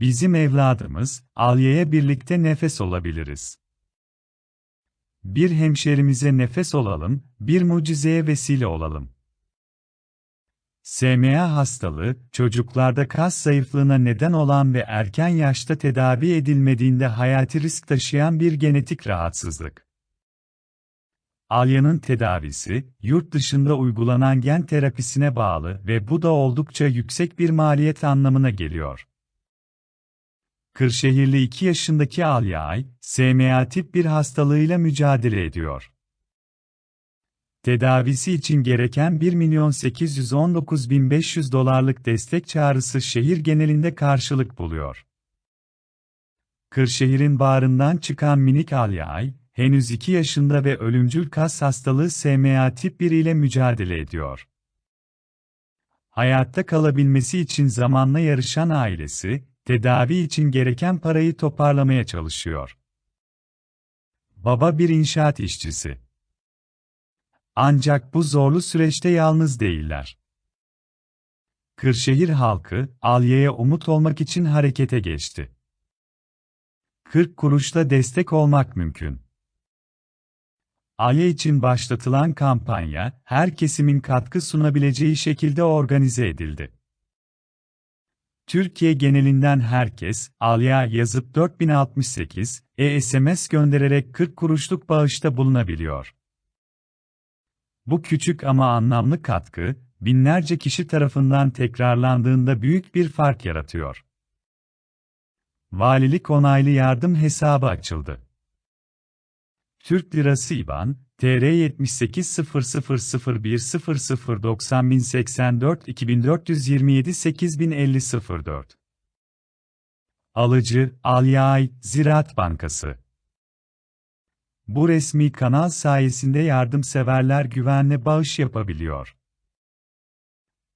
Bizim evladımız, Aliye'ye birlikte nefes olabiliriz. Bir hemşerimize nefes olalım, bir mucizeye vesile olalım. SMA hastalığı, çocuklarda kas zayıflığına neden olan ve erken yaşta tedavi edilmediğinde hayati risk taşıyan bir genetik rahatsızlık. Alya'nın tedavisi, yurt dışında uygulanan gen terapisine bağlı ve bu da oldukça yüksek bir maliyet anlamına geliyor. Kırşehirli 2 yaşındaki Alya Ay, SMA tip 1 hastalığıyla mücadele ediyor. Tedavisi için gereken 1.819.500 dolarlık destek çağrısı şehir genelinde karşılık buluyor. Kırşehir'in bağrından çıkan minik Alya Ay, henüz 2 yaşında ve ölümcül kas hastalığı SMA tip 1 ile mücadele ediyor. Hayatta kalabilmesi için zamanla yarışan ailesi, tedavi için gereken parayı toparlamaya çalışıyor. Baba bir inşaat işçisi. Ancak bu zorlu süreçte yalnız değiller. Kırşehir halkı, Alya'ya umut olmak için harekete geçti. 40 kuruşla destek olmak mümkün. Alya için başlatılan kampanya, her kesimin katkı sunabileceği şekilde organize edildi. Türkiye genelinden herkes, Alya yazıp 4068, e-SMS göndererek 40 kuruşluk bağışta bulunabiliyor. Bu küçük ama anlamlı katkı, binlerce kişi tarafından tekrarlandığında büyük bir fark yaratıyor. Valilik onaylı yardım hesabı açıldı. Türk Lirası IBAN, TR 780001009084 2427 8050 Alıcı, Alyay, Ziraat Bankası Bu resmi kanal sayesinde yardımseverler güvenle bağış yapabiliyor.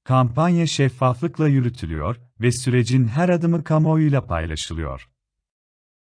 Kampanya şeffaflıkla yürütülüyor ve sürecin her adımı kamuoyuyla paylaşılıyor.